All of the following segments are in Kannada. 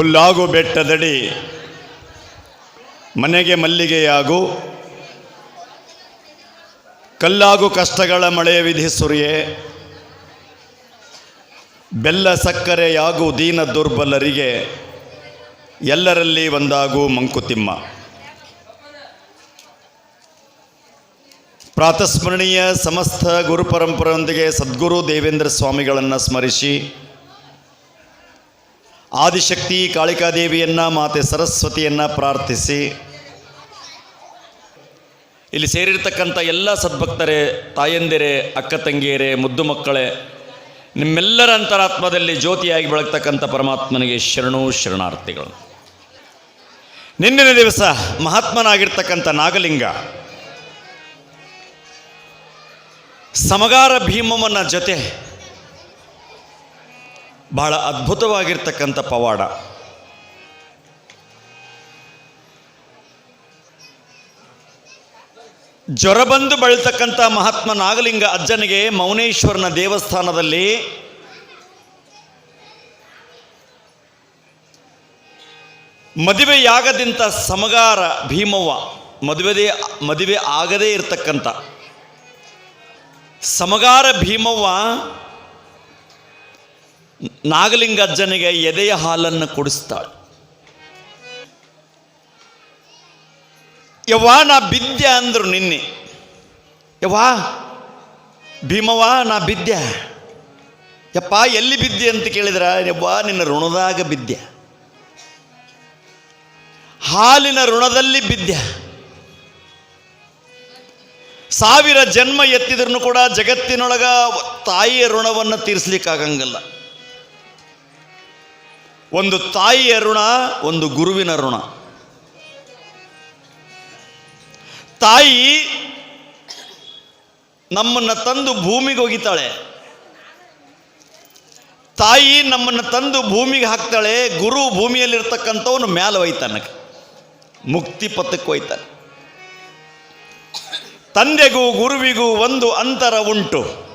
ಹುಲ್ಲಾಗು ಬೆಟ್ಟದಡಿ. ಮನೆಗೆ ಮಲ್ಲಿಗೆಯಾಗು. ಕಲ್ಲಾಗು ಕಷ್ಟಗಳ ಮಳೆಯ ವಿಧಿ ಸುರಿಯೇ. ಬೆಲ್ಲ ಸಕ್ಕರೆಯಾಗು ದೀನ ದುರ್ಬಲರಿಗೆ. ಎಲ್ಲರಲ್ಲಿ ಒಂದಾಗು ಮಂಕುತಿಮ್ಮ. ಪ್ರಾತಸ್ಮರಣೀಯ ಸಮಸ್ತ ಗುರು ಪರಂಪರೆಯೊಂದಿಗೆ ಸದ್ಗುರು ದೇವೇಂದ್ರ ಸ್ವಾಮಿಗಳನ್ನು ಸ್ಮರಿಸಿ ಆದಿಶಕ್ತಿ ಕಾಳಿಕಾದೇವಿಯನ್ನು, ಮಾತೆ ಸರಸ್ವತಿಯನ್ನು ಪ್ರಾರ್ಥಿಸಿ. ಇಲ್ಲಿ ಸೇರಿರ್ತಕ್ಕಂಥ ಎಲ್ಲ ಸದ್ಭಕ್ತರೇ, ತಾಯಂದಿರೇ, ಅಕ್ಕ ತಂಗಿಯರೇ, ಮುದ್ದು ಮಕ್ಕಳೇ, ನಿಮ್ಮೆಲ್ಲರ ಅಂತರಾತ್ಮದಲ್ಲಿ ಜ್ಯೋತಿಯಾಗಿ ಬೆಳಗ್ತಕ್ಕಂಥ ಪರಮಾತ್ಮನಿಗೆ ಶರಣು ಶರಣಾರ್ಥಿಗಳು. ನಿನ್ನಿನ ದಿವಸ ಮಹಾತ್ಮನಾಗಿರ್ತಕ್ಕಂಥ ನಾಗಲಿಂಗ ಸಮಗಾರ ಭೀಮಮ್ಮನ ಜೊತೆ ಬಹಳ ಅದ್ಭುತವಾಗಿರ್ತಕ್ಕಂಥ ಪವಾಡ. ಜ್ವರ ಬಂದು ಬಳತಕ್ಕಂಥ ಮಹಾತ್ಮ ನಾಗಲಿಂಗ ಅಜ್ಜನಿಗೆ ಮೌನೇಶ್ವರನ ದೇವಸ್ಥಾನದಲ್ಲಿ ಮದುವೆಯಾಗದಿಂತ ಸಮಗಾರ ಭೀಮವ್ವ. ಮದುವೆ ಮದುವೆ ಆಗದೇ ಇರತಕ್ಕಂಥ. ಸಮಗಾರ ಭೀಮವ್ವ ನಾಗಲಿಂಗ ಅಜ್ಜನಿಗೆ ಎದೆಯ ಹಾಲನ್ನು ಕುಡಿಸ್ತಾಳೆ. ಯವ್ವಾ, ನಾ ಬಿದ್ದೆ ಅಂದ್ರು ನಿನ್ನೆ. ಯವ್ವಾ, ಭೀಮವ್ವ, ನಾ ಬಿದ್ದೆ. ಯಪ್ಪ, ಎಲ್ಲಿ ಬಿದ್ದೆ ಅಂತ ಕೇಳಿದ್ರ? ಯವ್ವ, ನಿನ್ನ ಋಣದಾಗ ಬಿದ್ದೆ. ಹಾಲಿನ ಋಣದಲ್ಲಿ ಬಿದ್ದೆ. ಸಾವಿರ ಜನ್ಮ ಎತ್ತಿದ್ರೂ ಕೂಡ ಜಗತ್ತಿನೊಳಗ ತಾಯಿಯ ಋಣವನ್ನು ತೀರಿಸ್ಲಿಕ್ಕಾಗಂಗಿಲ್ಲ. ಒಂದು ತಾಯಿಯ ಋಣ, ಒಂದು ಗುರುವಿನ ಋಣ. ತಾಯಿ ನಮ್ಮನ್ನು ತಂದು ಭೂಮಿಗೆ ಒಗಿತಾಳೆ. ತಾಯಿ ನಮ್ಮನ್ನು ತಂದು ಭೂಮಿಗೆ ಹಾಕ್ತಾಳೆ, ಗುರು ಭೂಮಿಯಲ್ಲಿರ್ತಕ್ಕಂಥವನು ಮ್ಯಾಲೆ ಒಯ್ತಾನ ಮುಕ್ತಿ ಪಥಕ್ಕೆ ಒಯ್ತಾನೆ. ತಂದೆಗೂ ಗುರುವಿಗೂ ಒಂದು ಅಂತರ ಉಂಟು.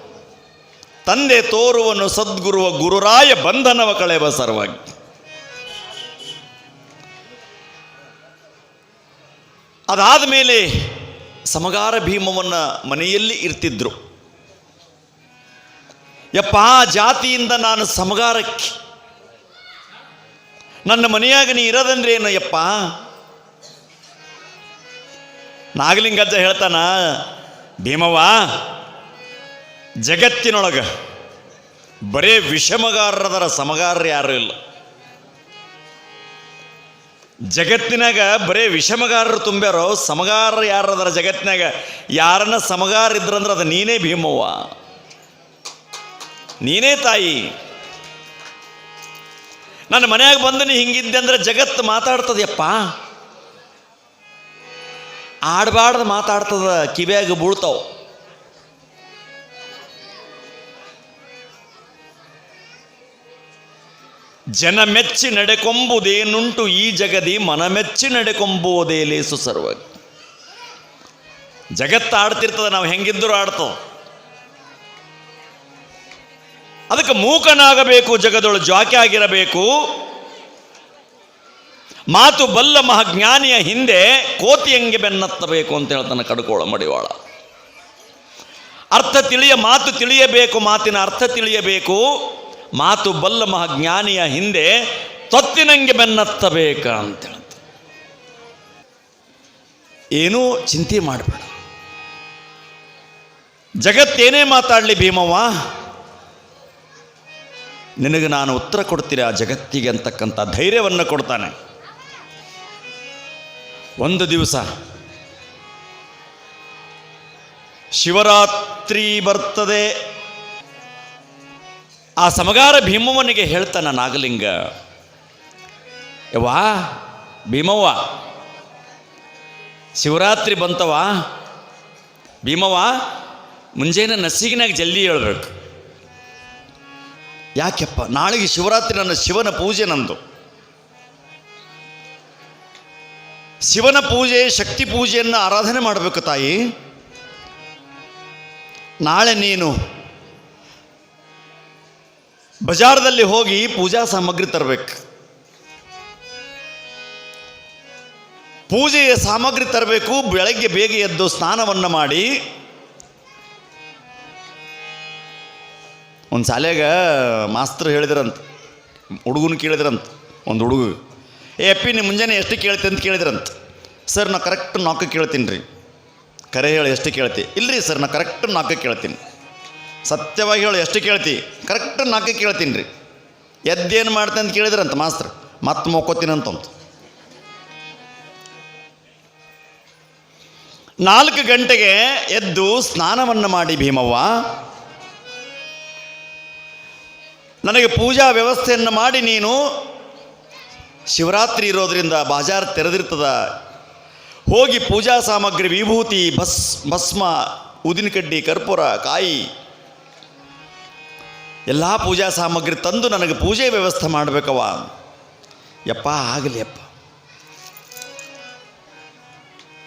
ತಂದೆ ತೋರುವನು ಸದ್ಗುರುವ ಗುರುರಾಯ ಬಂಧನವ ಕಳೆವ ಸರ್ವಾಗಿ. ಅದಾದ ಮೇಲೆ ಸಮಗಾರ ಭೀಮವನ್ನು ಮನೆಯಲ್ಲಿ ಇರ್ತಿದ್ರು. ಯಪ್ಪ, ಆ ಜಾತಿಯಿಂದ ನಾನು ಸಮಗಾರಕ್ಕೆ. ನನ್ನ ಮನೆಯಾಗ ನೀ ಇರೋದಂದ್ರೆ ಏನು ಯಪ್ಪ? ನಾಗಲಿಂಗಜ್ಜ ಹೇಳ್ತಾನ, ಭೀಮವ್ವ, ಜಗತ್ತಿನೊಳಗ ಬರೇ ವಿಷಮಗಾರರದರ ಸಮಗಾರರು ಯಾರೂ ಇಲ್ಲ. ಜಗತ್ತಿನಾಗ ಬರೇ ವಿಷಮಗಾರರು ತುಂಬ್ಯಾರೋ ಸಮಗಾರ ಯಾರದರ ಜಗತ್ತಿನಾಗ, ಯಾರನ್ನ ಸಮಗಾರ ಇದ್ರಂದ್ರೆ ಅದು ನೀನೇ ಭೀಮವ್ವ. ನೀನೇ ತಾಯಿ. ನನ್ನ ಮನೆಯಾಗ ಬಂದು ನೀ ಹಿಂಗಿದ್ದೆ ಅಂದ್ರೆ ಜಗತ್ತು ಮಾತಾಡ್ತದೆಯಪ್ಪ. ಆಡಬಾರ್ದು ಮಾತಾಡ್ತದ, ಕಿವ್ಯಾಗ ಬೀಳ್ತಾವ. ಜನ ಮೆಚ್ಚಿ ನಡೆಕೊಂಬುದೇನುಂಟು ಈ ಜಗದಿ, ಮನ ಮೆಚ್ಚಿ ನಡೆಕೊಂಬುವುದೇ ಲೇಸು ಸರ್ವ ಜಗತ್ತು ಆಡ್ತಿರ್ತದೆ, ನಾವು ಹೆಂಗಿದ್ದರೂ ಆಡ್ತೋ. ಅದಕ್ಕೆ ಮೂಕನಾಗಬೇಕು, ಜಗದೊಳು ಜಾಕೆ ಆಗಿರಬೇಕು. ಮಾತು ಬಲ್ಲ ಮಹಾಜ್ಞಾನಿಯ ಹಿಂದೆ ಕೋತಿ ಹೆಂಗೆ ಬೆನ್ನತ್ತಬೇಕು ಅಂತ ಹೇಳ್ತಾನೆ ಕಡ್ಕೋಳ ಮಡಿವಾಳ. ಅರ್ಥ ತಿಳಿಯ ಮಾತು ತಿಳಿಯಬೇಕು, ಮಾತಿನ ಅರ್ಥ ತಿಳಿಯಬೇಕು. ಮಾತು ಬಲ್ಲ ಮಹಾಜ್ಞಾನಿಯ ಹಿಂದೆ ತತ್ತಿನಂಗೆ ಬೆನ್ನತ್ತಬೇಕ ಅಂತ ಏನೂ ಚಿಂತೆ ಮಾಡಬೇಡ. ಜಗತ್ತೇನೇ ಮಾತಾಡಲಿ ಭೀಮವ್ವ, ನಿನಗೆ ನಾನು ಉತ್ತರ ಕೊಡ್ತೀರ ಆ ಜಗತ್ತಿಗೆ ಅಂತಕ್ಕಂಥ ಧೈರ್ಯವನ್ನು ಕೊಡ್ತಾನೆ. ಒಂದು ದಿವಸ ಶಿವರಾತ್ರಿ ಬರ್ತದೆ ಆ ಸಮಗಾರ ಭೀಮವ್ವನಿಗೆ ಹೇಳ್ತಾನ ನಾಗಲಿಂಗ, ಯವ್ವಾ, ಭೀಮವ್ವ, ಶಿವರಾತ್ರಿ ಬಂತವ ಭೀಮವ್ವ, ಮುಂಜಾನೆ ನಸಿಗಿನಾಗ ಜಲ್ದಿ ಹೇಳ್ಬೇಕು. ಯಾಕೆಪ್ಪ, ನಾಳೆಗೆ ಶಿವರಾತ್ರಿ ನನ್ನ ಶಿವನ ಪೂಜೆ ನಂದು. ಶಿವನ ಪೂಜೆ, ಶಕ್ತಿ ಪೂಜೆಯನ್ನು ಆರಾಧನೆ ಮಾಡಬೇಕು ತಾಯಿ. ನಾಳೆ ನೀನು ಬಜಾರ್ದಲ್ಲಿ ಹೋಗಿ ಪೂಜಾ ಸಾಮಗ್ರಿ ತರಬೇಕು. ಪೂಜೆಯ ಸಾಮಗ್ರಿ ತರಬೇಕು, ಬೆಳಗ್ಗೆ ಬೇಗ ಎದ್ದು ಸ್ನಾನವನ್ನು ಮಾಡಿ. ಒಂದು ಶಾಲೆಗ ಮಾಸ್ತರು ಹೇಳಿದ್ರಂತ, ಹುಡುಗನ ಕೇಳಿದ್ರಂತ, ಒಂದು ಹುಡುಗ. ಏ ಅಪ್ಪಿ ನೀವು ಮುಂಜಾನೆ ಎಷ್ಟು ಕೇಳ್ತಿ ಅಂತ ಕೇಳಿದ್ರಂತ. ಸರ್, ನಾ ಕರೆಕ್ಟ್ ನಾಲ್ಕು ಕೇಳ್ತೀನಿ ರೀ. ಕರೆ ಹೇಳಿ ಎಷ್ಟು ಕೇಳ್ತಿ? ಇಲ್ಲರಿ ಸರ್, ನಾ ಕರೆಕ್ಟ್ ನಾಲ್ಕು ಕೇಳ್ತೀನಿ. ಸತ್ಯವಾಗಿ ಹೇಳು, ಎಷ್ಟು ಕೇಳ್ತಿ? ಕರೆಕ್ಟ್ ನಾಲ್ಕು ಕೇಳ್ತೀನಿ ರೀ. ಎದ್ದೇನು ಮಾಡ್ತೆ ಅಂತ ಕೇಳಿದ್ರಂತ ಮಾಸ್ತರ್ ಮತ್ತೆ ಮೋಕೋತೀನಂತಂತ ನಾಲ್ಕು ಗಂಟೆಗೆ ಎದ್ದು ಸ್ನಾನವನ್ನು ಮಾಡಿ ಭೀಮವ್ವ. ನನಗೆ ಪೂಜಾ ವ್ಯವಸ್ಥೆಯನ್ನು ಮಾಡಿ ನೀನು ಶಿವರಾತ್ರಿ ಇರೋದರಿಂದ ಬಾಜಾರ್ ತೆರೆದಿರ್ತದ. ಹೋಗಿ ಪೂಜಾ ಸಾಮಗ್ರಿ, ವಿಭೂತಿ, ಭಸ್ ಭಸ್ಮ, ಉದಿನಕಡ್ಡಿ, ಕರ್ಪೂರ, ಕಾಯಿ ಎಲ್ಲ ಪೂಜಾ ಸಾಮಗ್ರಿ ತಂದು ನನಗೆ ಪೂಜೆ ವ್ಯವಸ್ಥೆ ಮಾಡಬೇಕವ ಯಪ್ಪ, ಆಗಲಿ ಅಪ್ಪ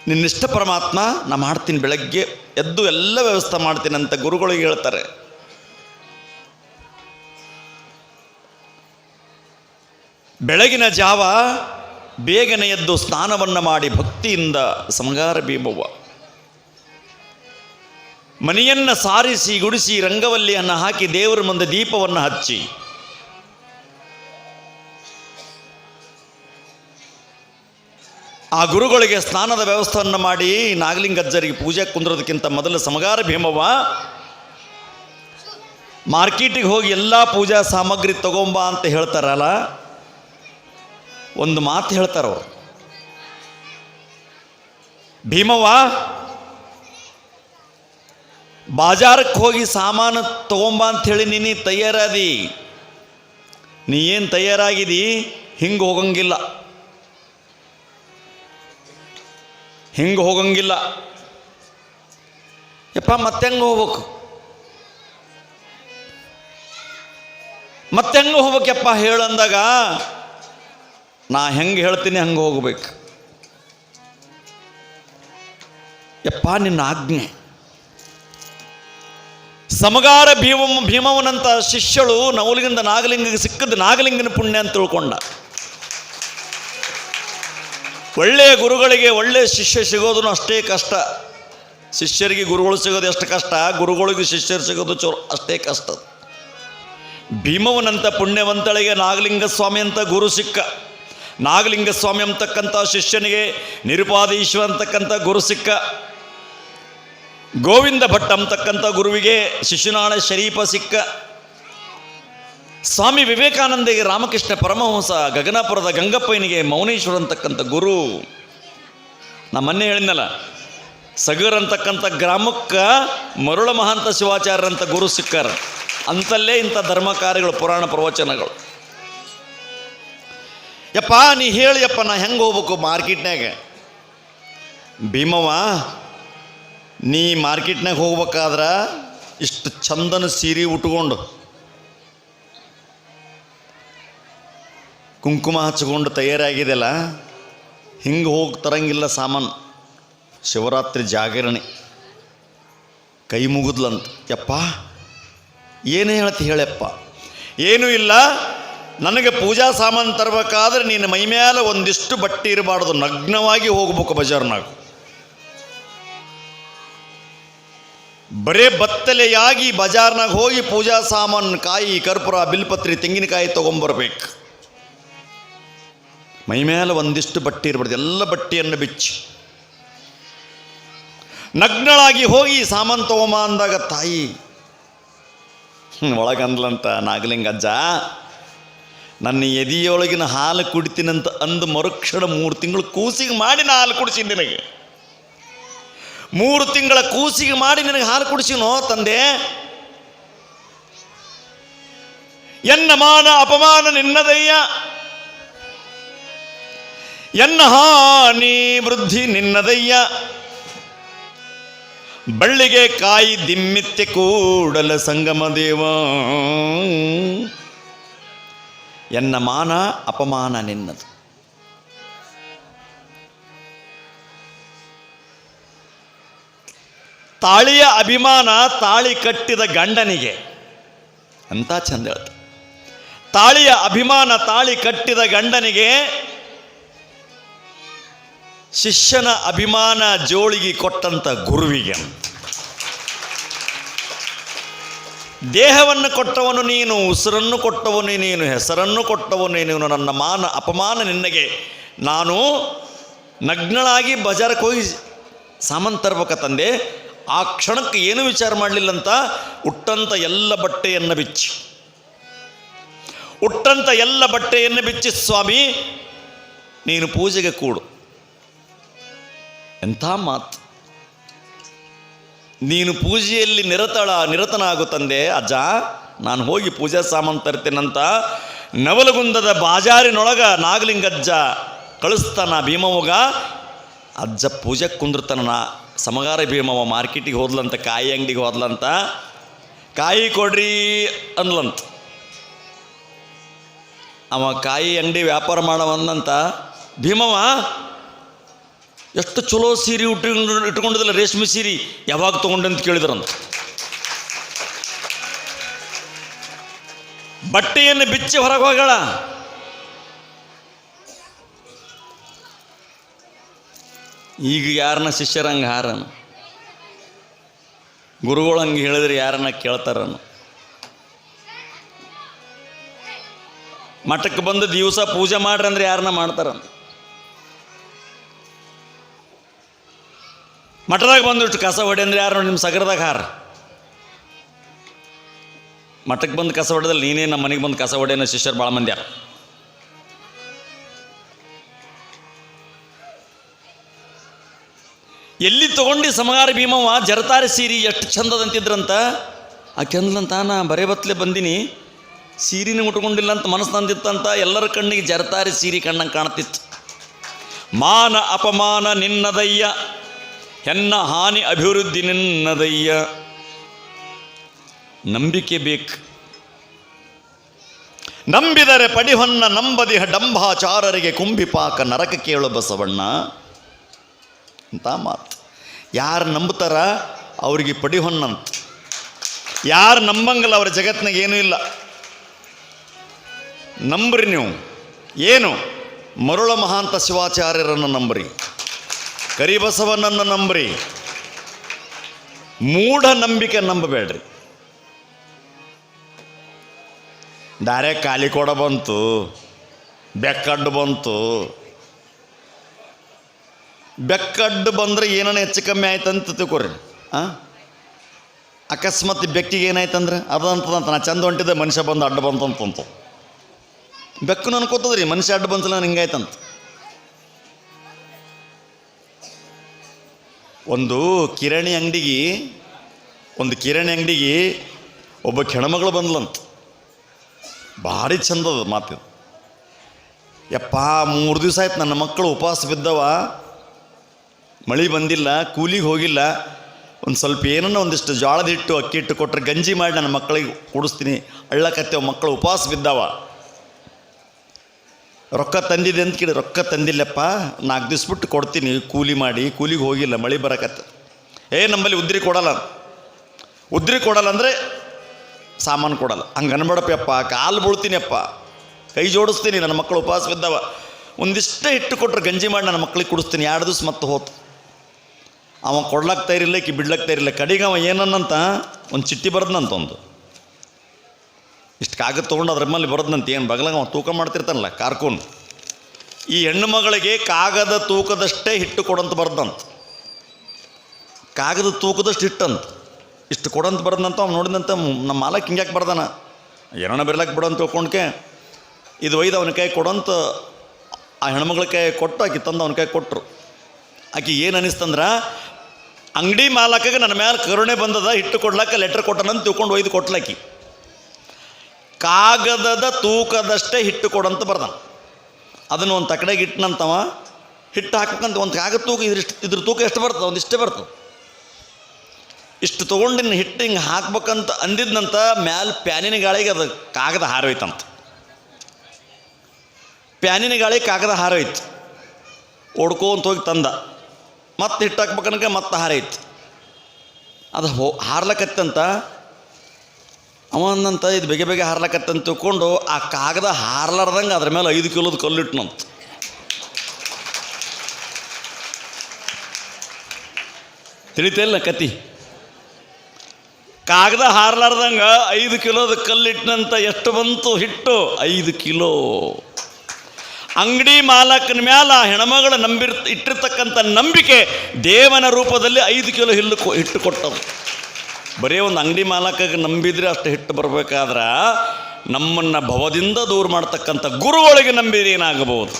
ನಿನ್ನಿಷ್ಟ ಪರಮಾತ್ಮ, ನಾ ಮಾಡ್ತೀನಿ ಬೆಳಗ್ಗೆ, ಎದ್ದು ಎಲ್ಲ ವ್ಯವಸ್ಥೆ ಮಾಡ್ತೀನಿ ಅಂತ ಗುರುಗಳಿಗೆ ಹೇಳ್ತಾರೆ. ಬೆಳಗಿನ ಜಾವ ಬೇಗನೆ ಎದ್ದು ಸ್ನಾನವನ್ನು ಮಾಡಿ ಭಕ್ತಿಯಿಂದ ಸಮಗಾರ ಬೀಬವ್ವ ಮನೆಯನ್ನು ಸಾರಿಸಿ, ಗುಡಿಸಿ, ರಂಗವಲ್ಲಿಯನ್ನು ಹಾಕಿ ದೇವರ ಮುಂದೆ ದೀಪವನ್ನು ಹಚ್ಚಿ. ಆ ಗುರುಗಳಿಗೆ ಸ್ನಾನದ ವ್ಯವಸ್ಥೆಯನ್ನು ಮಾಡಿ ನಾಗಲಿಂಗಜ್ಜರಿಗೆ ಪೂಜೆ ಕುಂದ್ರೋದಕ್ಕಿಂತ ಮೊದಲು ಸಮಗಾರ ಭೀಮವ್ವ. ಮಾರ್ಕೆಟಿಗೆ ಹೋಗಿ ಎಲ್ಲ ಪೂಜಾ ಸಾಮಗ್ರಿ ತಗೊಂಬ ಅಂತ ಹೇಳ್ತಾರಲ್ಲ, ಒಂದು ಮಾತು ಹೇಳ್ತಾರವ್ರು. ಭೀಮವ್ವ ಬಾಜಾರಕ್ಕೆ ಹೋಗಿ ಸಾಮಾನು ತೊಗೊಂಬ ಅಂಥೇಳಿ ನೀನು ತಯಾರಾದಿ. ನೀ ಏನು ತಯಾರಾಗಿದಿ? ಹಿಂಗೆ ಹೋಗಂಗಿಲ್ಲ. ಹಿಂಗೆ ಹೋಗಂಗಿಲ್ಲ. ಯಪ್ಪ, ಮತ್ತೆ ಹೆಂಗೆ ಹೋಗ್ಬೇಕು? ಮತ್ತೆ ಹೆಂಗೆ ಹೋಗ್ಬೇಕಪ್ಪ ಹೇಳಂದಾಗ ನಾ ಹೆಂಗೆ ಹೇಳ್ತೀನಿ ಹಂಗೆ ಹೋಗ್ಬೇಕು. ಯಪ್ಪ, ನಿನ್ನ ಆಜ್ಞೆ. ಸಮಗಾರ ಭೀಮ, ಭೀಮವನಂತ ಶಿಷ್ಯಳು ನವಲಿಗಿಂದ ನಾಗಲಿಂಗಿಗೆ ಸಿಕ್ಕದ್ದು ನಾಗಲಿಂಗನ ಪುಣ್ಯ ಅಂತ ತಿಳ್ಕೊಂಡ. ಒಳ್ಳೆಯ ಗುರುಗಳಿಗೆ ಒಳ್ಳೆಯ ಶಿಷ್ಯ ಸಿಗೋದು ಅಷ್ಟೇ ಕಷ್ಟ. ಶಿಷ್ಯರಿಗೆ ಗುರುಗಳು ಸಿಗೋದು ಎಷ್ಟು ಕಷ್ಟ? ಗುರುಗಳಿಗೆ ಶಿಷ್ಯರು ಸಿಗೋದು ಚೋ ಅಷ್ಟೇ ಕಷ್ಟ. ಭೀಮವನಂತ ಪುಣ್ಯವಂತಳಿಗೆ ನಾಗಲಿಂಗ ಸ್ವಾಮಿ ಅಂತ ಗುರು ಸಿಕ್ಕ. ನಾಗಲಿಂಗ ಸ್ವಾಮಿ ಅಂತಕ್ಕಂಥ ಶಿಷ್ಯನಿಗೆ ನಿರುಪಾದೀಶ್ವರ ಅಂತಕ್ಕಂಥ ಗುರು ಸಿಕ್ಕ. ಗೋವಿಂದ ಭಟ್ ಅಂತಕ್ಕಂಥ ಗುರುವಿಗೆ ಶಿಶುನಾಳ ಶರೀಫ ಸಿಕ್ಕ ಸ್ವಾಮಿ ವಿವೇಕಾನಂದಿಗೆ ರಾಮಕೃಷ್ಣ ಪರಮಹಂಸ ಗಗನಾಪುರದ ಗಂಗಪ್ಪನಿಗೆ ಮೌನೇಶ್ವರ ಅಂತಕ್ಕಂಥ ಗುರು. ನಾ ಮೊನ್ನೆ ಹೇಳಿದ್ನಲ್ಲ, ಸಗರ್ ಅಂತಕ್ಕಂಥ ಗ್ರಾಮಕ್ಕೆ ಮರುಳ ಮಹಾಂತ ಶಿವಾಚಾರ್ಯರಂತ ಗುರು ಸಿಕ್ಕಾರ. ಅಂತಲ್ಲೇ ಇಂಥ ಧರ್ಮ ಕಾರ್ಯಗಳು ಪುರಾಣ ಪ್ರವಚನಗಳು. ಯಪ್ಪ, ನೀ ಹೇಳಿಯಪ್ಪ ನಾ ಹೆಂಗೆ ಹೋಗ್ಬೇಕು ಮಾರ್ಕೆಟ್ನಾಗ ಭೀಮವ್ವ ನೀ ಮಾರ್ಕೆಟ್ನಾಗ ಹೋಗ್ಬೇಕಾದ್ರೆ ಇಷ್ಟು ಚಂದನ ಸೀರೆ ಉಟ್ಕೊಂಡು ಕುಂಕುಮ ಹಚ್ಕೊಂಡು ತಯಾರಾಗಿದೆಯಲ್ಲ ಹಿಂಗೆ ಹೋಗಿ ತರಂಗಿಲ್ಲ ಸಾಮಾನು. ಶಿವರಾತ್ರಿ ಜಾಗರಣೆ. ಕೈ ಮುಗಿದ್ಲಂತ, ಯಪ್ಪ, ಏನೇ ಹೇಳ್ತಿ ಹೇಳಪ್ಪ. ಏನೂ ಇಲ್ಲ, ನನಗೆ ಪೂಜಾ ಸಾಮಾನು ತರಬೇಕಾದ್ರೆ ನೀನು ಮೈ ಮೇಲೆ ಒಂದಿಷ್ಟು ಬಟ್ಟೆ ಇರಬಾರ್ದು, ನಗ್ನವಾಗಿ ಹೋಗ್ಬೇಕು ಬಜಾರ್ನಾಗ. ಬರೇ ಬತ್ತಲೆಯಾಗಿ ಬಜಾರ್ನಾಗ ಹೋಗಿ ಪೂಜಾ ಸಾಮಾನು ಕಾಯಿ, ಕರ್ಪೂರ, ಬಿಲ್ಪತ್ರಿ, ತೆಂಗಿನಕಾಯಿ ತೊಗೊಂಬರ್ಬೇಕು. ಮೈಮೇಲೆ ಒಂದಿಷ್ಟು ಬಟ್ಟೆ ಇರಬಾರ್ದು, ಎಲ್ಲ ಬಟ್ಟೆಯನ್ನು ಬಿಚ್ಚಿ. ನಗ್ನಳಾಗಿ ಹೋಗಿ ಸಾಮಾನು ತಗೊಂಬ ಅಂದಾಗ, ತಾಯಿ ಒಳಗಂದ್ಲಂತ ನಾಗಲಿಂಗ ಅಜ್ಜ ನನ್ನ ಎದೆಯೊಳಗಿನ ಹಾಲು ಕುಡಿತೀನಂತ ಅಂದು ಮರುಕ್ಷಣ ಮೂರು ತಿಂಗಳು ಕೂಸಿಗೆ ಮಾಡಿ ನಾ ಹಾಲು ಕುಡಿಸಿ ನಿನಗೆ. ಮೂರು ತಿಂಗಳ ಕೂಸಿಗೆ ಮಾಡಿ ನಿನಗೆ ಹಾಲು ಕುಡಿಸಿನೋ ತಂದೆ? ಎನ್ನ ಮಾನ ಅಪಮಾನ ನಿನ್ನದಯ್ಯ? ಎನ್ನ ಹಾನಿ ವೃದ್ಧಿ ನಿನ್ನದಯ್ಯ? ಬಳ್ಳಿಗೆ ಕಾಯಿ ದಿಮ್ಮಿತ್ತೆ ಕೂಡಲ ಸಂಗಮ ದೇವ. ಎನ್ನ ಮಾನ ಅಪಮಾನ ನಿನ್ನದು. ತಾಳಿಯ ಅಭಿಮಾನ ತಾಳಿ ಕಟ್ಟಿದ ಗಂಡನಿಗೆ. ಅಂತ ಚಂದ ಹೇಳ್ತ. ತಾಳಿಯ ಅಭಿಮಾನ ತಾಳಿ ಕಟ್ಟಿದ ಗಂಡನಿಗೆ ಶಿಷ್ಯನ ಅಭಿಮಾನ ಜೋಳಿಗೆ ಕೊಟ್ಟಂತ ಗುರುವಿಗೆ ದೇಹವನ್ನು ಕೊಟ್ಟವನು ನೀನು ಉಸಿರನ್ನು ಕೊಟ್ಟವನು ನೀನು ಹೆಸರನ್ನು ಕೊಟ್ಟವನು ನೀನು ನನ್ನ ಮಾನ ಅಪಮಾನ ನಿನ್ನಗೆ. ನಾನು ನಗ್ನಳಾಗಿ ಬಜಾರಕ್ಕೆ ಹೋಗಿ ಸಾಮಾನು ತರ್ಬೇಕ ತಂದೆ. ಆ ಕ್ಷಣಕ್ಕೆ ಏನು ವಿಚಾರ ಮಾಡಲಿಲ್ಲಂತ ಉಟ್ಟಂತ ಎಲ್ಲ ಬಟ್ಟೆಯನ್ನು ಬಿಚ್ಚಿ. ಉಟ್ಟಂತ ಎಲ್ಲ ಬಟ್ಟೆಯನ್ನು ಬಿಚ್ಚಿ, ಸ್ವಾಮಿ, ನೀನು ಪೂಜೆಗೆ ಕೂಡು. ಎಂಥ ಮಾತು. ನೀನು ಪೂಜೆಯಲ್ಲಿ ನಿರತಳ, ನಿರತನಾಗು ತಂದೆ, ಅಜ್ಜ, ನಾನು ಹೋಗಿ ಪೂಜಾ ಸಾಮಾನು ತರ್ತೇನಂತ ನವಲಗುಂದದ ಬಾಜಾರಿನೊಳಗ ನಾಗಲಿಂಗಜ್ಜ ಕಳಿಸ್ತಾನ ಭೀಮವ್ವಗ ಅಜ್ಜ ಪೂಜೆ ಕುಂದಿರ್ತಾನ ಸಮಗಾರ ಭೀಮವ್ವ ಮಾರ್ಕೆಟಿಗೆ ಹೋದ್ಲಂತ, ಕಾಯಿ ಅಂಗಡಿಗೆ ಹೋದ್ಲಂತ, ಕಾಯಿ ಕೊಡ್ರಿ ಅನ್ಲಂತ ಅವ ಕಾಯಿ ಅಂಗಡಿ ವ್ಯಾಪಾರ ಮಾಡವಂದಂತ ಭೀಮವ, ಎಷ್ಟು ಚಲೋ ಸೀರೆ ಉಟ್ಕೊಂಡು, ಇಟ್ಕೊಂಡಿದ್ದಲ್ಲ ರೇಷ್ಮೆ ಸೀರೆ, ಯಾವಾಗ ತೊಗೊಂಡಂತ ಕೇಳಿದ್ರಂತ. ಬಟ್ಟೆಯನ್ನು ಬಿಚ್ಚಿ ಹೊರಗೆ ಹೋಗಳ ಈಗ ಯಾರನ್ನ ಶಿಷ್ಯರಂಗೆ ಹಾರನು? ಗುರುಗಳು ಹಂಗೆ ಹೇಳಿದ್ರೆ ಯಾರನ್ನ ಕೇಳ್ತಾರನು? ಮಠಕ್ಕೆ ಬಂದು ದಿವಸ ಪೂಜೆ ಮಾಡ್ರಿ ಅಂದ್ರೆ ಯಾರನ್ನ ಮಾಡ್ತಾರ ಮಠದಾಗ ಬಂದಿಷ್ಟು ಕಸ ಹೊಡೆ ಅಂದ್ರೆ ಯಾರು ನಿಮ್ಮ ಸಗರದಾಗ ಹಾರ? ಮಠಕ್ಕೆ ಬಂದು ಕಸ ಹೊಡೆದಲ್ಲಿ ನೀನೇ ನಮ್ಮ ಮನೆಗೆ ಬಂದು ಕಸ ಹೊಡೆಯೋ ಶಿಷ್ಯರು ಭಾಳ ಮಂದಿ ಯಾರು? ಎಲ್ಲಿ ತಗೊಂಡು ಸಮಗಾರ ಭೀಮವ್ವ ಜರತಾರಿ ಸೀರೆ ಎಷ್ಟು ಚಂದದಂತಿದ್ರಂತ? ಆ ಕೆಂದ್ಲಂತ ನಾ ಬರೇ ಬತ್ಲೆ ಬಂದಿನಿ. ಸೀರೆನೂ ಉಟ್ಕೊಂಡಿಲ್ಲ ಅಂತ ಮನಸ್ಸು ತಂದಿತ್ತಂತ ಎಲ್ಲರ ಕಣ್ಣಿಗೆ ಜರತಾರಿ ಸೀರೆ ಕಣ್ಣಂಗೆ ಕಾಣ್ತಿತ್ತು. ಮಾನ ಅಪಮಾನ ನಿನ್ನದಯ್ಯ ಹೆನ್ನ ಹಾನಿ ಅಭಿವೃದ್ಧಿ ನಿನ್ನದಯ್ಯ. ನಂಬಿಕೆ ಬೇಕು. ನಂಬಿದರೆ ಪಡಿಹೊನ್ನ ನಂಬದಿಹ ಡಂಭಾಚಾರರಿಗೆ ಕುಂಬಿಪಾಕ ನರಕ ಕೇಳು ಬಸವಣ್ಣ. ಅಂತ ಮಾತು. ಯಾರು ನಂಬುತ್ತಾರ ಅವ್ರಿಗೆ ಪಡಿಹೊನ್ನಂತ. ಯಾರು ನಂಬಂಗಲ್ಲ ಅವ್ರ ಜಗತ್ತಿನಾಗ ಏನೂ ಇಲ್ಲ. ನಂಬ್ರಿ ನೀವು. ಏನು? ಮರುಳ ಮಹಾಂತ ಶಿವಾಚಾರ್ಯರನ್ನು ನಂಬ್ರಿ. ಕರಿಬಸವನನ್ನು ನಂಬ್ರಿ. ಮೂಢ ನಂಬಿಕೆ ನಂಬಬೇಡ್ರಿ. ಡೈರೆಕ್ಟ್ ಕಾಲಿ ಕೊಡ ಬಂತು ಬೆಕ್ಕಡ್ಡು ಬಂತು ಬೆಕ್ಕಡ್ಡು ಬಂದರೆ ಏನನ ಹೆಚ್ಚು ಕಮ್ಮಿ ಆಯ್ತು ಅಂತ ತಿಳ್ಕೊರಿ. ಹಾಂ ಅಕಸ್ಮಾತ್ ಬೆಕ್ಕಿಗೆ ಏನಾಯ್ತಂದ್ರೆ ಅದಂತದಂತ, ನಾ ಚಂದ ಹೊಂಟಿದ್ದೆ, ಮನುಷ್ಯ ಬಂದು ಅಡ್ಡ ಬಂತಂತ ಬೆಕ್ಕನು ಅನ್ಕೋತದ್ರಿ, ಮನುಷ್ಯ ಅಡ್ಡ ಬಂತಲ್ಲ ನಾನು ಹಿಂಗಾಯ್ತಂತ. ಒಂದು ಕಿರಾಣಿ ಅಂಗಡಿಗೆ, ಒಂದು ಕಿರಾಣಿ ಅಂಗಡಿಗೆ ಒಬ್ಬ ಹೆಣ್ಮಗಳು ಬಂದ್ಲಂತ. ಭಾರಿ ಚಂದದ ಮಾತು ಯಪ್ಪ, ಮೂರು ದಿವಸ ಆಯ್ತು ನನ್ನ ಮಕ್ಕಳು ಉಪವಾಸ ಬಿದ್ದವ. ಮಳೆ ಬಂದಿಲ್ಲ, ಕೂಲಿಗೆ ಹೋಗಿಲ್ಲ. ಒಂದು ಸ್ವಲ್ಪ ಏನನ್ನ ಒಂದಿಷ್ಟು ಜೋಳದ ಹಿಟ್ಟು, ಅಕ್ಕಿ ಹಿಟ್ಟು ಕೊಟ್ಟರೆ ಗಂಜಿ ಮಾಡಿ ನನ್ನ ಮಕ್ಕಳಿಗೆ ಕುಡಿಸ್ತೀನಿ. ಅಳ್ಳಕತ್ತೇವ ಮಕ್ಕಳು ಉಪವಾಸ ಬಿದ್ದಾವ. ರೊಕ್ಕ ತಂದಿದೆ ಅಂತ ಕೇಳಿ, ರೊಕ್ಕ ತಂದಿಲ್ಲಪ್ಪ, ನಾಲ್ಕು ದಿವ್ಸ ಬಿಟ್ಟು ಕೊಡ್ತೀನಿ, ಕೂಲಿ ಮಾಡಿ, ಕೂಲಿಗೆ ಹೋಗಿಲ್ಲ, ಮಳೆ ಬರಕತ್ತ. ಏ, ನಮ್ಮಲ್ಲಿ ಉದ್ರಿ ಕೊಡಲ್ಲ. ಉದ್ರಿ ಕೊಡಲ್ಲ ಅಂದರೆ ಸಾಮಾನು ಕೊಡಲ್ಲ. ಹಂಗೆ ಅನ್ಬೇಡಪ್ಪ ಕಾಲು ಬೀಳ್ತೀನಿಯಪ್ಪ ಕೈ ಜೋಡಿಸ್ತೀನಿ, ನನ್ನ ಮಕ್ಕಳು ಉಪವಾಸ ಬಿದ್ದಾವ. ಒಂದಿಷ್ಟೇ ಇಟ್ಟು ಕೊಟ್ಟರೆ ಗಂಜಿ ಮಾಡಿ ನನ್ನ ಮಕ್ಕಳಿಗೆ ಕುಡಿಸ್ತೀನಿ, ಎರಡು ದಿವ್ಸ ಮತ್ತೆ ಹೋತು. ಅವ ಕೊಡ್ಲಕ್ಕೆ ತೈರಿಲ್ಲ ಕಿ ಬಿಡ್ಲಕ್ಕೆ ತೈರಿಲ್ಲ ಕಡೆಗೆ ಅವ ಏನನ್ನಂತ ಒಂದು ಚಿಟ್ಟಿ ಬರೆದ್ನಂತ ಒಂದು. ಇಷ್ಟು ಕಾಗದ ತೊಗೊಂಡು ಅದ್ರ ಮೇಲೆ ಬರೋದಂತ ಏನು ಬಗಲಾಗ ಅವ ತೂಕ ಮಾಡ್ತಿರ್ತಾನಲ್ಲ ಕಾರ್ಕೂನ್. ಈ ಹೆಣ್ಣು ಮಗಳಿಗೆ ಕಾಗದ ತೂಕದಷ್ಟೇ ಹಿಟ್ಟು ಕೊಡಂತ ಬರ್ದಂತ ಕಾಗದ ತೂಕದಷ್ಟು ಹಿಟ್ಟಂತ. ಇಷ್ಟು ಕೊಡಂತ ಬರ್ದಂತ ಅವ್ನು ನೋಡಿದಂತ ನಮ್ಮ ಮಾಲಕ್ ಹಿಂಗ್ಯಾಕೆ ಬರ್ದಾನ? ಏನೋ ಬಿರ್ಲಕ್ಕೆ ಬಿಡಂತ ತಿಳ್ಕೊಂಡ್ಕೆ, ಇದು ಒಯ್ದು ಅವನ ಕೈ ಕೊಡಂತ ಆ ಹೆಣ್ಮಗಳ ಕೈ ಕೊಟ್ಟು ಆಕೆ ತಂದು ಅವನ ಕೈ ಕೊಟ್ಟರು ಆಕೆ ಏನು ಅನಿಸ್ತಂದ್ರೆ ಅಂಗಡಿ ಮಾಲಕಗೆ ನನ್ನ ಮೇಲೆ ಕರುಣೆ ಬಂದದ, ಹಿಟ್ಟು ಕೊಡ್ಲಕ್ಕ ಲೆಟ್ರ್ ಕೊಟ್ಟನಂತ ತಿಳ್ಕೊಂಡು ಒಯ್ದು ಕೊಟ್ಲಕ್ಕಿ ಕಾಗದದ ತೂಕದಷ್ಟೇ ಹಿಟ್ಟು ಕೊಡಂತ ಬರ್ದ ಅದನ್ನು ಒಂದು ತಕಡೆಗೆ ಇಟ್ಟನಂತವ ಹಿಟ್ಟು ಹಾಕಂತ ಒಂದು ಕಾಗದ ತೂಕ ಇದ್ರಿಷ್ಟು ಇದ್ರ ತೂಕ ಎಷ್ಟು ಬರ್ತದೆ? ಒಂದಿಷ್ಟೇ ಬರ್ತದೆ. ಇಷ್ಟು ತೊಗೊಂಡು ಇನ್ನು ಹಿಟ್ಟು ಹಿಂಗೆ ಹಾಕ್ಬೇಕಂತ ಅಂದಿದ್ನಂತ ಮ್ಯಾಲ ಪ್ಯಾನಿನ ಗಾಳಿಗೆ ಅದು ಕಾಗದ ಹಾರೋಯ್ತಂತ. ಪ್ಯಾನಿನ ಗಾಳಿ ಕಾಗದ ಹಾರೋಯ್ತು. ಅಂತ ಹೋಗಿ ತಂದ. ಮತ್ತೆ ಇಟ್ಟಾಕ್ಬೇಕನಕ ಮತ್ತೆ ಹಾರೈತು ಅದು ಹೋ, ಹಾರ್ಲಕತ್ತಂತ ಅವನಂತ ಇದು ಬೇಗ ಬೇಗ ಹಾರ್ಲಕತ್ತಂತ ತಿಳ್ಕೊಂಡು ಆ ಕಾಗದ ಹಾರ್ಲಾರ್ದಂಗೆ ಅದ್ರ ಮೇಲೆ ಐದು ಕಿಲೋದ ಕಲ್ಲಿಟ್ನಂತ ತಿಳಿತಿಲ್ಲ ಕತಿ? ಕಾಗದ ಹಾರ್ಲಾರ್ದಂಗೆ ಐದು ಕಿಲೋದ ಕಲ್ಲಿಟ್ನಂತ ಎಷ್ಟು ಬಂತು ಹಿಟ್ಟು? ಐದು ಕಿಲೋ. ಅಂಗಡಿ ಮಾಲಕನ ಮ್ಯಾಲ ಹೆಣಮಗಳ ನಂಬಿರ್ ಇಟ್ಟಿರ್ತಕ್ಕಂಥ ನಂಬಿಕೆ ದೇವನ ರೂಪದಲ್ಲಿ ಐದು ಕಿಲೋ ಹಿಲ್ಲು ಹಿಟ್ಟು ಕೊಟ್ಟವು. ಬರೀ ಒಂದು ಅಂಗಡಿ ಮಾಲಕಗೆ ನಂಬಿದ್ರೆ ಅಷ್ಟು ಹಿಟ್ಟು ಬರಬೇಕಾದ್ರೆ ನಮ್ಮನ್ನು ಭವದಿಂದ ದೂರ ಮಾಡ್ತಕ್ಕಂಥ ಗುರುಗಳಿಗೆ ನಂಬಿದ್ರೆ ಏನಾಗಬಹುದು?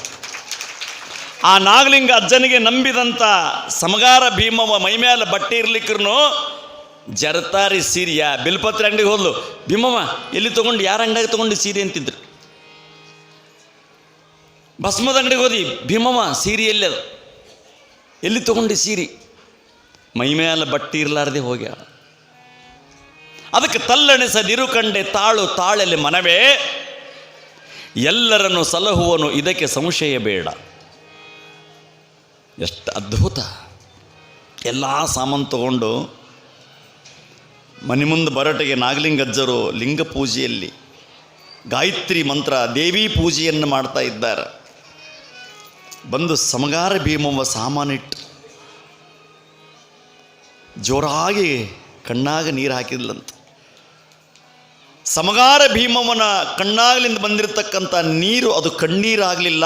ಆ ನಾಗಲಿಂಗ ಅಜ್ಜನಿಗೆ ನಂಬಿದಂಥ ಸಮಗಾರ ಭೀಮವ ಮೈಮೇಲೆ ಬಟ್ಟೆ ಇರ್ಲಿಕ್ಕೂ ಜರತಾರಿ ಸೀರೆಯ, ಬಿಲ್ಪತ್ರಿ ಅಂಗಡಿಗೆ ಹೋದ್ಲು, ಭೀಮವ್ವ, ಎಲ್ಲಿ ತೊಗೊಂಡು, ಯಾರ ಅಂಗಡಿಗೆ ತೊಗೊಂಡು ಸೀರೆ ಅಂತಿದ್ರು? ಭಸ್ಮದ ಅಂಗಡಿಗೆ ಹೋದಿ ಭೀಮಮ್ಮ ಸೀರೆ ಎಲ್ಲಿ ಅದು? ಎಲ್ಲಿ ತೊಗೊಂಡು ಸೀರೆ? ಮೈಮೇಲೆ ಬಟ್ಟೆ ಇರಲಾರ್ದೆ ಹೋಗ್ಯ. ಅದಕ್ಕೆ ತಲ್ಲಣಿಸ, ನಿರುಕಂಡೆ, ತಾಳು, ತಾಳಲ್ಲಿ ಮನವೇ, ಎಲ್ಲರನ್ನು ಸಲಹುವನು, ಇದಕ್ಕೆ ಸಂಶಯ ಬೇಡ. ಎಷ್ಟು ಅದ್ಭುತ. ಎಲ್ಲ ಸಾಮಾನು ತಗೊಂಡು, ಮನೆ ಮುಂದೆ ಬರಟೆಗೆ ನಾಗಲಿಂಗಜ್ಜರು ಲಿಂಗ ಪೂಜೆಯಲ್ಲಿ ಗಾಯತ್ರಿ ಮಂತ್ರ, ದೇವಿ ಪೂಜೆಯನ್ನು ಮಾಡ್ತಾ ಇದ್ದಾರೆ. ಬಂದು ಸಮಗಾರ ಭೀಮವ ಸಾಮಾನಿಟ್ಟು ಜೋರಾಗಿ ಕಣ್ಣಾಗ ನೀರು ಹಾಕಿದ್ಲಂತ. ಸಮಗಾರ ಭೀಮವನ ಕಣ್ಣಾಗಲಿಂದ ಬಂದಿರತಕ್ಕಂಥ ನೀರು ಅದು ಕಣ್ಣೀರಾಗಲಿಲ್ಲ,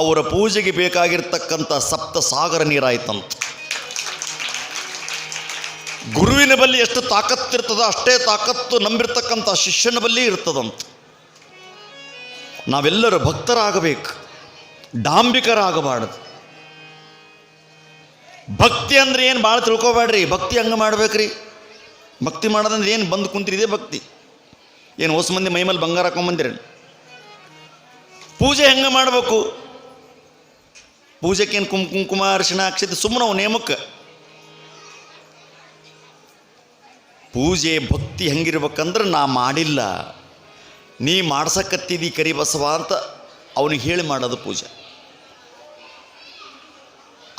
ಅವರ ಪೂಜೆಗೆ ಬೇಕಾಗಿರ್ತಕ್ಕಂಥ ಸಪ್ತ ಸಾಗರ ನೀರಾಯ್ತಂತ. ಗುರುವಿನ ಬಳಿ ಎಷ್ಟು ತಾಕತ್ತಿರ್ತದೋ ಅಷ್ಟೇ ತಾಕತ್ತು ನಂಬಿರ್ತಕ್ಕಂಥ ಶಿಷ್ಯನ ಬಳಿ ಇರ್ತದಂತ. ನಾವೆಲ್ಲರೂ ಭಕ್ತರಾಗಬೇಕು. ಡಾಂಬಿಕರಾಗಬಾರ್ದು. ಭಕ್ತಿ ಅಂದ್ರೆ ಏನು ಭಾಳ ತಿಳ್ಕೊಬೇಡ್ರಿ. ಭಕ್ತಿ ಹಂಗೆ ಮಾಡ್ಬೇಕ್ರಿ. ಭಕ್ತಿ ಮಾಡೋದಂದ್ರೆ ಏನು ಬಂದು ಕುಂತಿರಿದೆ ಭಕ್ತಿ. ಏನು ಹೊಸ ಮಂದಿ ಮೈಮೇಲೆ ಬಂಗಾರ ಹಾಕೊಂಬಂದಿರ ಪೂಜೆ ಹೆಂಗೆ ಮಾಡಬೇಕು? ಪೂಜೆಕ್ಕೇನು ಕುಂ ಕುಂಕುಮ, ಅರಿಶಿಣ, ಅಕ್ಷತೆ ಸುಮ್ಮನೆ ಅವು ನೇಮಕ್ಕೆ ಪೂಜೆ ಭಕ್ತಿ ಹೆಂಗಿರ್ಬೇಕಂದ್ರೆ ನಾ ಮಾಡಿಲ್ಲ. ನೀ ಮಾಡ್ಸಕತ್ತಿದಿ ಕರಿ ಬಸವ ಅಂತ ಅವನಿಗೆ ಹೇಳಿ ಮಾಡೋದು ಪೂಜೆ.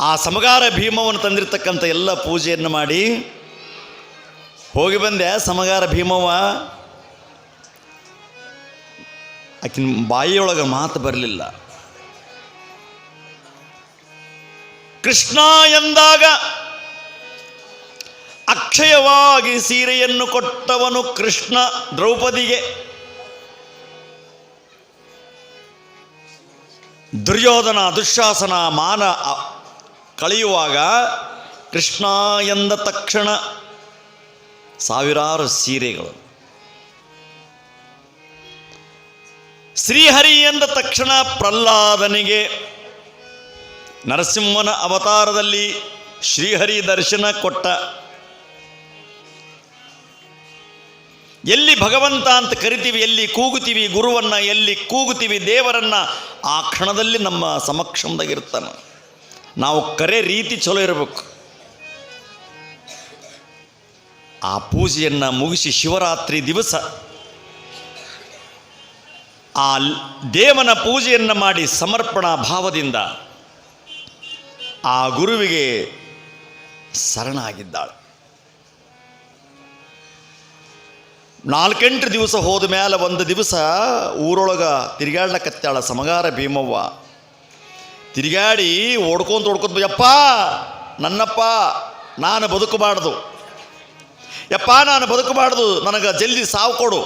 ಆ ಸಮಗಾರ ಭೀಮವನ್ನು ತಂದಿರತಕ್ಕಂಥ ಎಲ್ಲ ಪೂಜೆಯನ್ನು ಮಾಡಿ ಹೋಗಿ ಬಂದೆ. ಸಮಗಾರ ಭೀಮವ್ವ, ಆಕಿನ ಬಾಯಿಯೊಳಗೆ ಮಾತು ಬರಲಿಲ್ಲ. ಕೃಷ್ಣ ಎಂದಾಗ ಅಕ್ಷಯವಾಗಿ ಸೀರೆಯನ್ನು ಕೊಟ್ಟವನು ಕೃಷ್ಣ ದ್ರೌಪದಿಗೆ. ದುರ್ಯೋಧನ ದುಶ್ಯಾಸನ ಮಾನ ಕಳೆಯುವಾಗ ಕೃಷ್ಣ ಎಂದ ತಕ್ಷಣ ಸಾವಿರಾರು ಸೀರೆಗಳು. ಶ್ರೀಹರಿ ಎಂದ ತಕ್ಷಣ ಪ್ರಹ್ಲಾದನಿಗೆ ನರಸಿಂಹನ ಅವತಾರದಲ್ಲಿ ಶ್ರೀಹರಿ ದರ್ಶನ ಕೊಟ್ಟ. ಎಲ್ಲಿ ಭಗವಂತ ಅಂತ ಕರಿತೀವಿ, ಎಲ್ಲಿ ಕೂಗುತ್ತೀವಿ, ಗುರುವನ್ನ ಎಲ್ಲಿ ಕೂಗುತ್ತೀವಿ, ದೇವರನ್ನ ಆ ಕ್ಷಣದಲ್ಲಿ ನಮ್ಮ ಸಮಕ್ಷಮದಾಗಿರ್ತಾನೆ ನಾವು ಕರೆ ರೀತಿ ಚಲೋ ಇರಬೇಕು. ಆ ಪೂಜೆಯನ್ನು ಮುಗಿಸಿ ಶಿವರಾತ್ರಿ ದಿವಸ ಆ ದೇವನ ಪೂಜೆಯನ್ನು ಮಾಡಿ ಸಮರ್ಪಣಾ ಭಾವದಿಂದ ಆ ಗುರುವಿಗೆ ಶರಣಾಗಿದ್ದಾಳೆ. ನಾಲ್ಕೆಂಟು ದಿವಸ ಹೋದ ಮೇಲೆ ಒಂದು ದಿವಸ ಊರೊಳಗೆ ತಿರುಗಾಡ್ಲಕತ್ತಾಳ ಸಮಗಾರ ಭೀಮವ್ವ. ತಿರುಗಾಡಿ ಓಡ್ಕೊಂತ ಓಡ್ಕೊಂತ, ಯಪ್ಪ, ನನ್ನಪ್ಪ, ನಾನು ಬದುಕಬಾರ್ದು ಯಪ್ಪ, ನಾನು ಬದುಕಬಾರ್ದು ನನಗೆ ಜಲ್ದಿ ಸಾವು ಕೊಡು.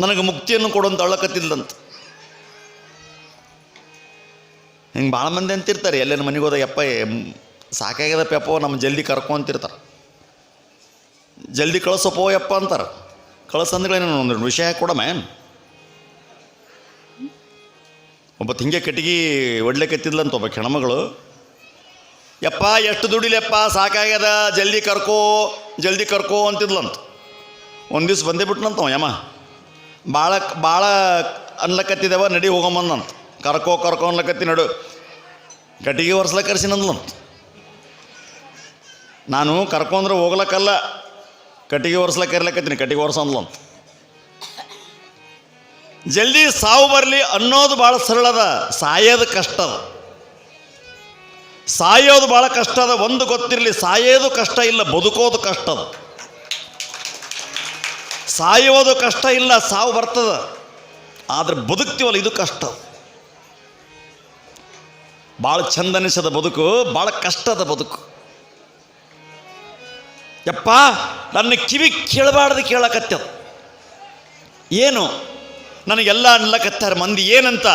ನನಗೆ ಮುಕ್ತಿಯನ್ನು ಕೊಡು ಅಂತ ಅಳ್ಳಕತ್ತಿಲ್ಲಂತ ಹಿಂಗೆ ಭಾಳ ಮಂದಿ ಅಂತಿರ್ತಾರೆ, ಎಲ್ಲೇನು ಮನೆಗೆ ಹೋದಾಗ, ಯಪ್ಪ ಸಾಕಾಗ್ಯದಪ್ಪ, ಯಪ್ಪ ನಮ್ಮ ಜಲ್ದಿ ಕರ್ಕೊಂತಿರ್ತಾರೆ ಜಲ್ದಿ ಕಳಿಸೋಪೋ ಯಪ್ಪ ಅಂತಾರೆ. ಕಳಿಸಂದ್ಗಳೇನು ಒಂದು ವಿಷಯ ಕೊಡಮ್ಮ ಒಬ್ಬತ್ತು ಹಿಂಗೆ ಕಟ್ಟಿಗೆ ಒಡ್ಲಿಕತ್ತಿದ್ಲಂತ ಒಬ್ಬ ಹೆಣ್ಮಗಳು. ಯಪ್ಪ, ಎಷ್ಟು ದುಡಿಲೆಪ್ಪ, ಸಾಕಾಗ್ಯದ, ಜಲ್ದಿ ಕರ್ಕೋ ಜಲ್ದಿ ಕರ್ಕೋ ಅಂತಿದ್ಲಂತ. ಒಂದು ದಿವ್ಸ ಬಂದೇ ಬಿಟ್ನಂತ ಯಮ. ಭಾಳ ಭಾಳ ಅನ್ಲಕತ್ತಿದವ, ನಡಿ ಹೋಗಮ್ಮಂದಂತ. ಕರ್ಕೋ ಕರ್ಕೋ ಅನ್ಲಕತ್ತಿ ನಡು. ಕಟ್ಟಿಗೆ ಒರೆಸ್ಲ ಕರ್ಸಿನಂದ್ಲಂತ. ನಾನು ಕರ್ಕೊಂಡ್ರೆ ಹೋಗ್ಲಕ್ಕಲ್ಲ, ಕಟ್ಟಿಗೆ ಒರೆಸ್ಲಕ್ಕ ಕರಿಲಕತ್ತೀನಿ, ಕಟ್ಟಿಗೆ ಒರೆಸಂದ್ಲಂತ. ಜಲ್ದಿ ಸಾವು ಬರಲಿ ಅನ್ನೋದು ಭಾಳ ಸರಳದ ಸಾಯೋದು ಕಷ್ಟ ಅದ. ಸಾಯೋದು ಭಾಳ ಕಷ್ಟ ಅದ. ಒಂದು ಗೊತ್ತಿರಲಿ, ಸಾಯೋದು ಕಷ್ಟ ಇಲ್ಲ, ಬದುಕೋದು ಕಷ್ಟ ಅದ. ಸಾಯೋದು ಕಷ್ಟ ಇಲ್ಲ, ಸಾವು ಬರ್ತದ. ಆದರೆ ಬದುಕ್ತೀವಲ್ಲ, ಇದು ಕಷ್ಟ ಭಾಳ ಚಂದ ಅನಿಸದ ಬದುಕು ಭಾಳ ಕಷ್ಟದ ಬದುಕು. ಯಪ್ಪ, ನನ್ನ ಕಿವಿ ಕೇಳಬಾರ್ದು ಕೇಳಕತ್ತದ. ಏನು? ನನಗೆಲ್ಲ ಅನ್ಲಕತ್ತಾರ ಮಂದಿ ಏನಂತ?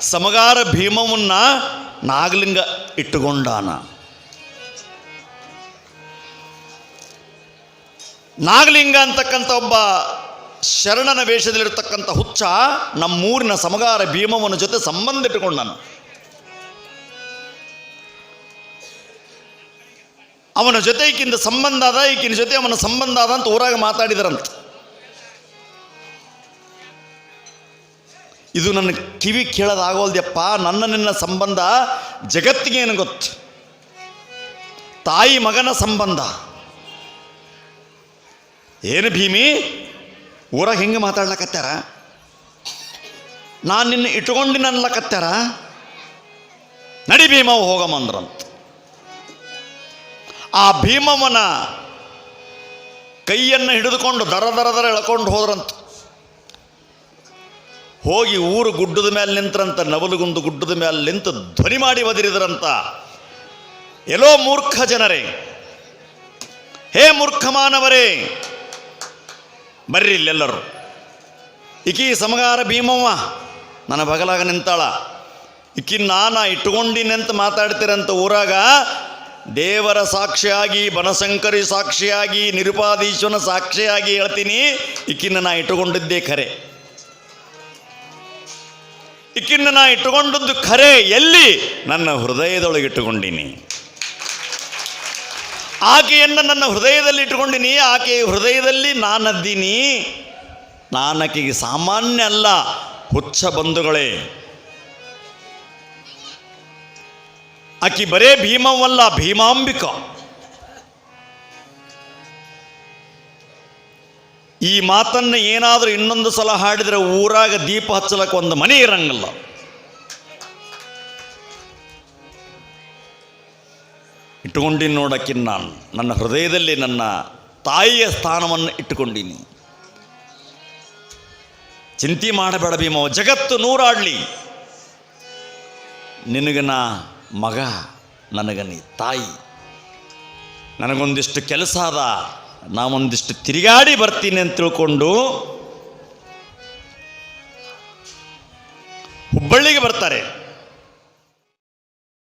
ಸಮಗಾರ ಭೀಮವನ್ನ ನಾಗಲಿಂಗ ಇಟ್ಟುಕೊಂಡಾನ. ನಾಗಲಿಂಗ ಅಂತಕ್ಕಂಥ ಒಬ್ಬ ಶರಣನ ವೇಷದಲ್ಲಿರ್ತಕ್ಕಂಥ ಹುಚ್ಚ ನಮ್ಮೂರಿನ ಸಮಗಾರ ಭೀಮವನ ಜೊತೆ ಸಂಬಂಧ ಇಟ್ಟುಕೊಂಡಾನ. ಅವನ ಜೊತೆ ಈಕಿಂದ ಸಂಬಂಧ ಅದ, ಈಕಿನ ಜೊತೆ ಅವನ ಸಂಬಂಧ ಅದ ಅಂತ ಊರಾಗ ಮಾತಾಡಿದ್ರಂತ. ಇದು ನನ್ನ ಕಿವಿ ಕೇಳೋದಾಗೋಲ್ದ್ಯಪ್ಪ ನನ್ನ ನಿನ್ನ ಸಂಬಂಧ ಜಗತ್ತಿಗೆ ಏನು ಗೊತ್ತು? ತಾಯಿ ಮಗನ ಸಂಬಂಧ. ಏನು ಭೀಮಿ? ಊರಾಗ ಹೆಂಗೆ ಮಾತಾಡ್ಲಕತ್ತಾರ ನಾನು ನಿನ್ನ ಇಟ್ಕೊಂಡಿನ ಅನ್ಲಕತ್ತಾರ ನಡಿ ಭೀಮ ಹೋಗಮಂದ್ರಂತ ಆ ಭೀಮವನ ಕೈಯನ್ನು ಹಿಡಿದುಕೊಂಡು ದರ ದರ ದರ ಎಳ್ಕೊಂಡು ಹೋದ್ರಂತ. ಹೋಗಿ ಊರು ಗುಡ್ಡದ ಮೇಲೆ ನಿಂತ್ರಂತ, ನವಲುಗುಂದು ಗುಡ್ಡದ ಮೇಲೆ ನಿಂತು ಧ್ವನಿ ಮಾಡಿ ಒದರಿದ್ರಂತ. ಎಲ್ಲೋ ಮೂರ್ಖ ಜನರೇ. ಹೇ ಮೂರ್ಖ ಮಾನವರೇ. ಬರ್ರಿ ಇಲ್ಲೆಲ್ಲರೂ. ಇಕಿ ಸಮಗಾರ ಭೀಮವ್ವ, ನನ್ನ ಬಗಲಾಗ ನಿಂತಾಳ. ಇಕಿ ನಾನ ಇಟ್ಟುಕೊಂಡಿನಂತ ಮಾತಾಡ್ತೀರಂತ ಊರಾಗ ದೇವರ ಸಾಕ್ಷಿಯಾಗಿ, ಬನಶಂಕರಿ ಸಾಕ್ಷಿಯಾಗಿ ನಿರುಪಾದೀಶ್ವನ ಸಾಕ್ಷಿಯಾಗಿ ಹೇಳ್ತೀನಿ. ಇಕ್ಕಿನ ನಾ ಇಟ್ಟುಕೊಂಡಿದ್ದೇ ಖರೆ. ಇಕ್ಕಿನ್ನ ನಾ ಇಟ್ಟುಕೊಂಡದ್ದು ಖರೆ ಎಲ್ಲಿ? ನನ್ನ ಹೃದಯದೊಳಗೆ ಇಟ್ಟುಕೊಂಡಿನಿ. ಆಕೆಯನ್ನು ನನ್ನ ಹೃದಯದಲ್ಲಿ ಇಟ್ಟುಕೊಂಡಿನಿ, ಆಕೆ ಹೃದಯದಲ್ಲಿ ನಾನದ್ದೀನಿ. ನಾನಕೆಗೆ ಸಾಮಾನ್ಯ ಅಲ್ಲ, ಹುಚ್ಚ ಬಂಧುಗಳೇ. ಆಕೆ ಬರೇ ಭೀಮವಲ್ಲ, ಭೀಮಾಂಬಿಕ. ಈ ಮಾತನ್ನು ಏನಾದರೂ ಇನ್ನೊಂದು ಸಲ ಹಾಡಿದರೆ ಊರಾಗ ದೀಪ ಹಚ್ಚಲಕ್ಕೆ ಒಂದು ಮನೆ ಇರಂಗಿಲ್ಲ. ಇಟ್ಟುಕೊಂಡಿನಿ ನೋಡೋಕ್ಕಿನ್ನ ನಾನು. ನನ್ನ ಹೃದಯದಲ್ಲಿ ನನ್ನ ತಾಯಿಯ ಸ್ಥಾನವನ್ನು ಇಟ್ಟುಕೊಂಡಿನಿ. ಚಿಂತೆ ಮಾಡಬೇಡ ಭೀಮವ ಜಗತ್ತು ನೂರಾಡಲಿ. ನಿನಗೆ ನಾ ಮಗ ನನಗ ನೀ ತಾಯಿ. ನನಗೊಂದಿಷ್ಟು ಕೆಲಸ ಅದ. ನಾ ಒಂದಿಷ್ಟು ತಿರುಗಾಡಿ ಬರ್ತೀನಿ ಅಂತ ತಿಳ್ಕೊಂಡು ಹುಬ್ಬಳ್ಳಿಗೆ ಬರ್ತಾರೆ.